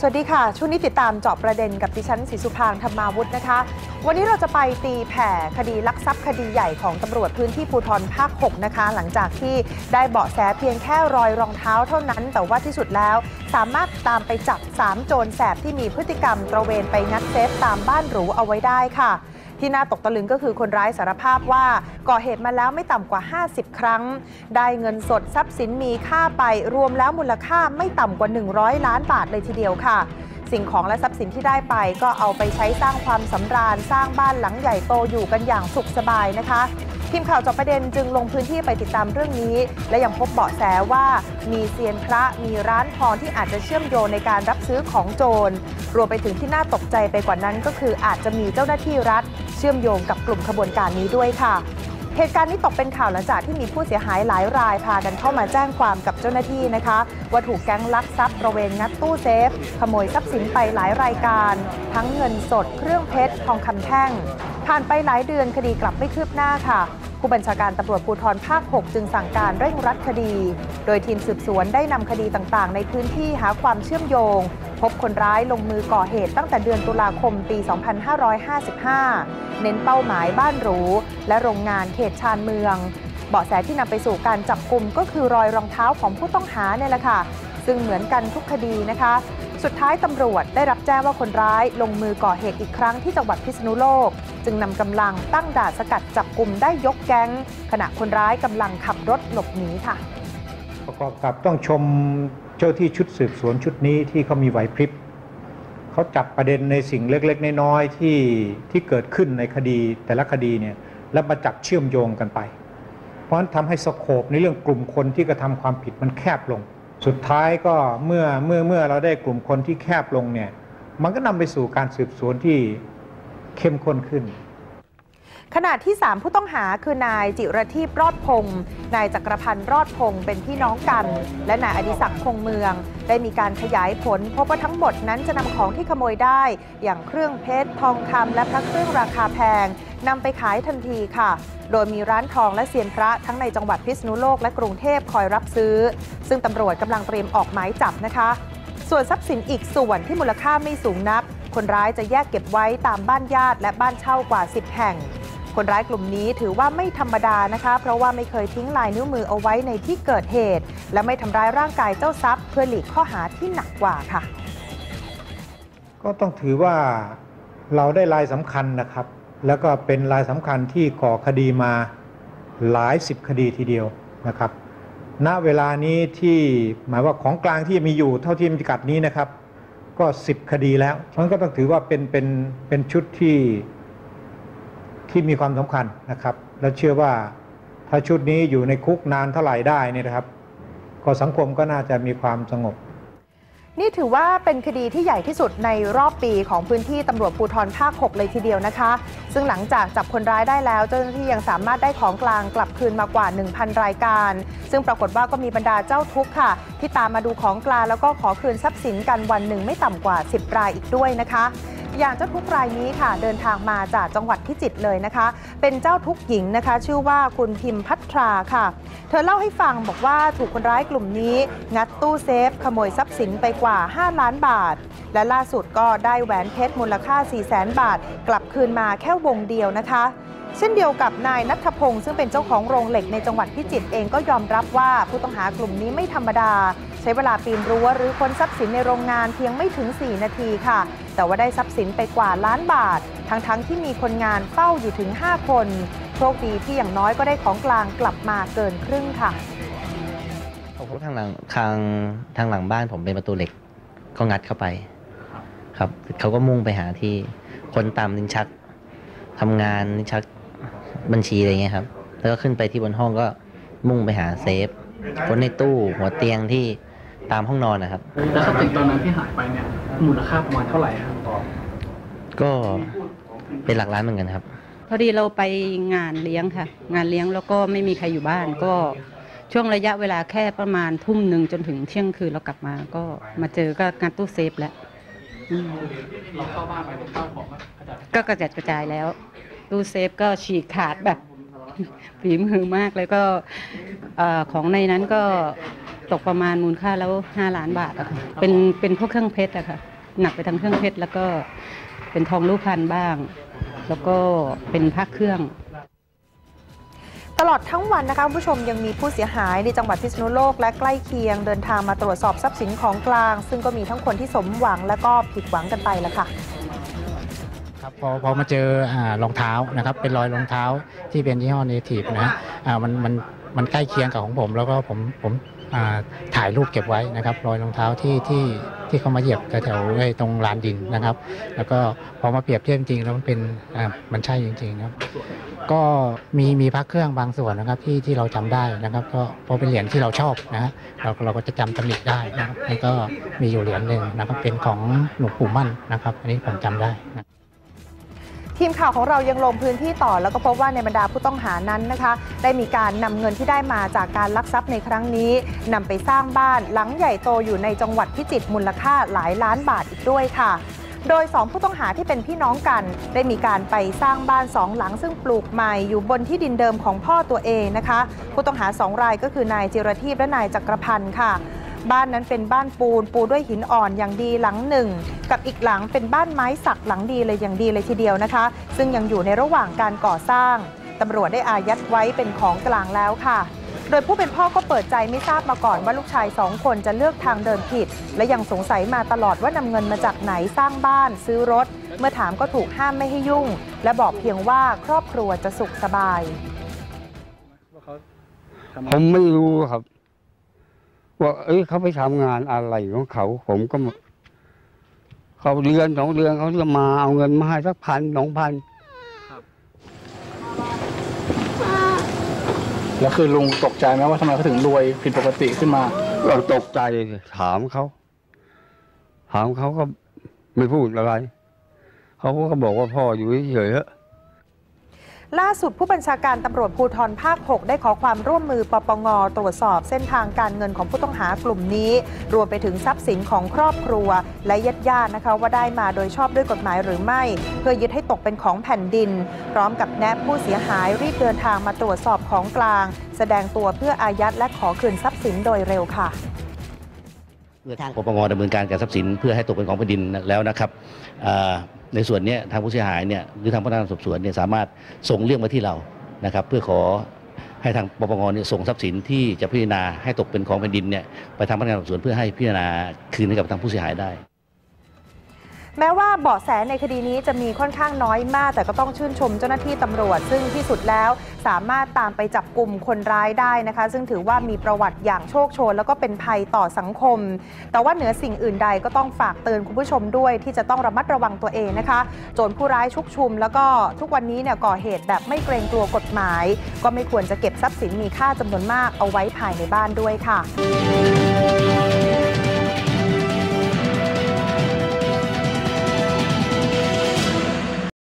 สวัสดีค่ะ ช่วงนี้ติดตามเจาะประเด็นกับดิฉันศรีสุพางธรรมาวุฒินะคะ วันนี้เราจะไปตีแผ่คดีลักทรัพย์คดีใหญ่ของตำรวจพื้นที่ภูทรภาค 6 นะคะ หลังจากที่ได้เบาะแสเพียงแค่รอยรองเท้าเท่านั้น แต่ว่าที่สุดแล้ว สามารถตามไปจับ 3 โจรแสบที่มีพฤติกรรมตระเวนไปงัดเซฟตามบ้านหรูเอาไว้ได้ค่ะ ที่น่าตกตะลึงก็คือคนร้ายสารภาพว่าก่อเหตุมาแล้วไม่ต่ำกว่า 50 ครั้ง ได้เงินสดทรัพย์สินมีค่าไปรวมแล้วมูลค่าไม่ต่ำกว่า 100 ล้านบาทเลยทีเดียวค่ะสิ่งของและทรัพย์สินที่ได้ไปก็เอาไปใช้สร้างความสำราญ สร้างบ้านหลังใหญ่โตอยู่กันอย่างสุขสบายนะคะ ทีมข่าวจอบประเด็นจึงลงพื้นที่ไปติดตามเรื่องนี้ และยังพบเบาะแสว่ามีเซียนพระมีร้านทองที่อาจจะเชื่อมโยงในการรับซื้อของโจร รวมไปถึงที่น่าตกใจไปกว่านั้นก็คืออาจจะมีเจ้าหน้าที่รัฐ เชื่อมโยงกับกลุ่มขบวนการนี้ด้วยค่ะ เหตุการณ์นี้ตกเป็นข่าวหลังจากที่มีผู้เสียหายหลายรายพากันเข้ามาแจ้งความกับเจ้าหน้าที่นะคะ ว่าถูกแก๊งลักทรัพย์ระเวนงัดตู้เซฟ ขโมยทรัพย์สินไปหลายรายการ ทั้งเงินสด เครื่องเพชรทองคำแท่ง ผ่านไปหลายเดือนคดีกลับไม่คืบหน้าค่ะผู้บัญชาการตำรวจภูธรภาค 6 จึงสั่งการเร่งรัดคดี โดยทีมสืบสวนได้นำคดีต่างๆ ในพื้นที่หาความเชื่อมโยง พบคนร้ายลงมือก่อเหตุตั้งแต่เดือนตุลาคมปี 2555 เน้นเป้าหมายบ้านหรู และโรงงานเขตชานเมือง เบาะแสที่นำไปสู่การจับกลุ่มก็คือรอยรองเท้าของผู้ต้องหาเนี่ยแหละค่ะ ซึ่งเหมือนกันทุกคดีนะคะ สุดท้ายตำรวจได้รับแจ้งว่าคนร้ายลงมือก่อเหตุอีกครั้งที่จังหวัดพิษณุโลก จึงนำกำลังตั้งด่านสกัดจับกลุ่มได้ยกแก๊ง ขณะคนร้ายกำลังขับรถหลบหนีค่ะ ประกอบกับต้องชม เจ้าที่ชุดสืบสวนชุดนี้ที่เขามีไหวพริบเขาจับประเด็นในสิ่งเล็กๆน้อยๆที่ที่เกิดขึ้นในคดีแต่ละคดีเนี่ยแล้วมาจับเชื่อมโยงกันไป เพราะฉะนั้นทำให้สโคปในเรื่องกลุ่มคนที่กระทำความผิดมันแคบลง สุดท้ายก็เมื่อเมื่อเมื่อเราได้กลุ่มคนที่แคบลงเนี่ยมันก็นำไปสู่การสืบสวนที่เข้มข้นขึ้น ขณะที่ 3 ผู้ต้องหาคือนายจิรทีพรอดพงศ์นายจักรพันธ์รอดพงศ์เป็นพี่น้องกัน และนายอดิศักดิ์คงเมือง ได้มีการขยายผล พบว่าทั้งหมดนั้นจะนำของที่ขโมยได้ อย่างเครื่องเพชรทองคำและพระเครื่องราคาแพงนำไปขายทันทีค่ะโดยมีร้านทองและเซียนพระทั้งในจังหวัดพิษณุโลกและกรุงเทพคอยรับซื้อ ซึ่งตำรวจกำลังเตรียมออกหมายจับนะคะ ส่วนทรัพย์สินอีกส่วนที่มูลค่าไม่สูงนักคนร้ายจะแยกเก็บไว้ตามบ้านญาติและบ้านเช่ากว่า 10 แห่ง คนร้ายกลุ่มนี้ถือว่าไม่ธรรมดานะคะ เพราะว่าไม่เคยทิ้งลายนิ้วมือเอาไว้ในที่เกิดเหตุ และไม่ทำร้ายร่างกายเจ้าทรัพย์ เพื่อหลีกข้อหาที่หนักกว่าค่ะ ก็ต้องถือว่าเราได้ลายสำคัญนะครับ แล้วก็เป็นลายสำคัญที่ก่อคดีมาหลายสิบคดีทีเดียวนะครับ ณ เวลานี้ที่หมายว่าของกลางที่มีอยู่เท่าที่มีกัดนี้นะครับ ก็ 10 คดีแล้วมันก็ต้องถือว่าเป็นเป็นเป็นชุดที่ ที่มีความสำคัญนะครับ และเชื่อว่าถ้าชุดนี้อยู่ในคุกนานเท่าไหร่ได้นี่นะครับ ก็สังคมก็น่าจะมีความสงบ นี่ถือว่าเป็นคดีที่ใหญ่ที่สุดในรอบปีของพื้นที่ตำรวจภูธรภาค 6 เลยทีเดียวนะคะ ซึ่งหลังจากจับคนร้ายได้แล้ว เจ้าหน้าที่ยังสามารถได้ของกลางกลับคืนมากว่า 1,000 รายการ ซึ่งปรากฏว่าก็มีบรรดาเจ้าทุกข์ค่ะ ที่ตามมาดูของกลางแล้วก็ขอคืนทรัพย์สินกันวันหนึ่งไม่ต่ำกว่า 10 รายอีกด้วยนะคะ อย่างเจ้าทุกข์รายนี้ค่ะ เดินทางมาจากจังหวัดพิจิตรเลยนะคะ เป็นเจ้าทุกข์หญิงนะคะ ชื่อว่าคุณพิมพัทราค่ะ เธอเล่าให้ฟังบอกว่าถูกคนร้ายกลุ่มนี้ งัดตู้เซฟ ขโมยทรัพย์สินไปกว่า 5 ล้านบาท และล่าสุดก็ได้แหวนเพชรมูลค่า 4 0 0 0 0 0บาท กลับคืนมาแค่วงเดียวนะคะเช่นเดียวกับนายนัทพงศ์ซึ่งเป็นเจ้าของโรงเหล็กในจังหวัดพิจิตรเองก็ยอมรับว่าผู้ต้องหากลุ่มนี้ไม่ธรรมดา ใช้เวลาปีนรั้วหรือค้นทรัพย์สินในโรงงานเพียงไม่ถึง 4 นาทีค่ะ แต่ว่าได้ทรัพย์สินไปกว่าล้านบาท ทั้งๆที่มีคนงานเฝ้าอยู่ถึง 5 คนโชคดีที่อย่างน้อยก็ได้ของกลางกลับมาเกินครึ่งค่ะผมทางหลังทางทางหลังบ้านผมเป็นประตูเหล็กก็งัดเข้าไปครับเขาก็มุ่งไปหาที่คนตามลิ้นชักทำงานลิ้นชักบัญชีอะไรเงี้ยครับ แล้วก็ขึ้นไปที่บนห้องก็มุ่งไปหาเซฟคนในตู้หัวเตียงที่ ตามห้องนอนนะครับ แล้วทรัพย์สินตอนนั้นที่หายไปเนี่ยมูลค่าประมาณเท่าไหร่ครับก็เป็นหลักล้านเหมือนกันครับ พอดีเราไปงานเลี้ยงค่ะ งานเลี้ยงแล้วก็ไม่มีใครอยู่บ้านก็ช่วงระยะเวลาแค่ประมาณทุ่มหนึ่งจนถึงเที่ยงคืนเรากลับมาก็มาเจอก็งานตู้เซฟแล้วอืมเราเข้าบ้านไปข้าวของกระจัดก็กระจัดกระจายแล้ว ตู้เซฟก็ฉีกขาดแบบ ฝีมือมากเลยก็เอ่อของในนั้นก็ตกประมาณมูลค่าแล้ว 5 ล้านบาทอะค่ะเป็นเป็นพวกเครื่องเพชรอะค่ะหนักไปทางเครื่องเพชรแล้วก็เป็นทองรูปพรรณบ้าง แล้วก็เป็นพระเครื่องตลอดทั้งวันนะคะคุณผู้ชมยังมีผู้เสียหายในจังหวัดพิษณุโลกและใกล้เคียงเดินทางมาตรวจสอบทรัพย์สินของกลาง ซึ่งก็มีทั้งคนที่สมหวังและก็ผิดหวังกันไปละค่ะ ครับพอพอมาเจอรองเท้านะครับ เป็นรอยรองเท้าที่เป็นยี่ห้อเนทีฟนะฮะมันมันมันใกล้เคียงกับของผม แล้วก็ผมผมถ่ายรูปเก็บไว้นะครับ รอยรองเท้าที่ที่ที่เขามาเหยียบแถวๆตรงลานดินนะครับ แล้วก็พอมาเปรียบเทียบจริงๆแล้วมันเป็นมันใช่จริงๆนะครับ ก็มีมีพักเครื่องบางส่วนนะครับที่ที่เราจำได้นะครับ ก็เพราะเป็นเหรียญที่เราชอบนะฮะเราเราก็จะจำตำหนิได้นะครับนี่ก็มีอยู่เหรียญหนึ่งนะครับเป็นของหลวงปู่มั่นนะครับ อันนี้ผมจำได้นะ ทีมข่าวของเรายังลงพื้นที่ต่อแล้วก็พบว่าในบรรดาผู้ต้องหานั้นนะคะ ได้มีการนำเงินที่ได้มาจากการลักทรัพย์ในครั้งนี้นำไปสร้างบ้านหลังใหญ่โตอยู่ในจังหวัดพิจิตรมูลค่าหลายล้านบาทอีกด้วยค่ะโดย 2 ผู้ต้องหาที่เป็นพี่น้องกัน ได้มีการไปสร้างบ้านสองหลังซึ่งปลูกใหม่อยู่บนที่ดินเดิมของพ่อตัวเองนะคะ ผู้ต้องหาสองรายก็คือนายจิรทีพและนายจักรพันธ์ค่ะ บ้านนั้นเป็นบ้านปูน ปูด้วยหินอ่อนอย่างดีหลังหนึ่ง กับอีกหลังเป็นบ้านไม้สักหลังดีเลยอย่างดีเลยทีเดียวนะคะ ซึ่งยังอยู่ในระหว่างการก่อสร้างตำรวจได้อายัดไว้เป็นของกลางแล้วค่ะ โดยผู้เป็นพ่อก็เปิดใจไม่ทราบมาก่อนว่าลูกชายสองคนจะเลือกทางเดินผิด และยังสงสัยมาตลอดว่านำเงินมาจากไหนสร้างบ้าน ซื้อรถ เมื่อถามก็ถูกห้ามไม่ให้ยุ่ง และบอกเพียงว่าครอบครัวจะสุขสบายเขาทำผมไม่รู้ครับ ว่าเอ้ยเขาไปทำงานอะไรของเขา ผมก็ไม่เขาเดือนสองเดือนเขาจะมาเอาเงินมาให้สักพันสองพันแล้วคือลุงตกใจไหมว่าทำไมเขาถึงรวยผิดปกติขึ้นมาเราตกใจถามเขา ถามเขาก็ไม่พูดอะไร เขาก็บอกว่าพ่ออยู่เฉยๆเถอะ ล่าสุดผู้บัญชาการตำรวจภูธรภาค 6 ได้ขอความร่วมมือปปงตรวจสอบเส้นทางการเงินของผู้ต้องหากลุ่มนี้ รวมไปถึงทรัพย์สินของครอบครัว และญาติญาติๆนะคะว่าได้มาโดยชอบด้วยกฎหมายหรือไม่ เพื่อยึดให้ตกเป็นของแผ่นดิน พร้อมกับแนะผู้เสียหายรีบเดินทางมาตรวจสอบของกลาง แสดงตัวเพื่ออายัดและขอคืนทรัพย์สินโดยเร็วค่ะเพื่อทางปปงดำเนินการกับทรัพย์สินเพื่อให้ตกเป็นของแผ่นดินแล้วนะครับอ่อ ในส่วนนี้ทางผู้เสียหายเนี่ยหรือทางพนักงานสอบสวนเนี่ยสามารถส่งเรื่องมาที่เรานะครับ เพื่อขอให้ทางปปงเนี่ยส่งทรัพย์สินที่จะพิจารณาให้ตกเป็นของแผ่นดินเนี่ยไปทางพนักงานสอบสวนเพื่อให้พิจารณาคืนให้กับทางผู้เสียหายได้ แม้ว่าเบาะแสในคดีนี้จะมีค่อนข้างน้อยมาก แต่ก็ต้องชื่นชมเจ้าหน้าที่ตำรวจ ซึ่งที่สุดแล้วสามารถตามไปจับกลุ่มคนร้ายได้นะคะ ซึ่งถือว่ามีประวัติอย่างโชคโชน แล้วก็เป็นภัยต่อสังคม แต่ว่าเหนือสิ่งอื่นใดก็ต้องฝากเตือนคุณผู้ชมด้วย ที่จะต้องระมัดระวังตัวเองนะคะ โจรผู้ร้ายชุกชุม แล้วก็ทุกวันนี้เนี่ยก่อเหตุแบบไม่เกรงกลัวกฎหมาย ก็ไม่ควรจะเก็บทรัพย์สินมีค่าจำนวนมากเอาไว้ภายในบ้านด้วยค่ะ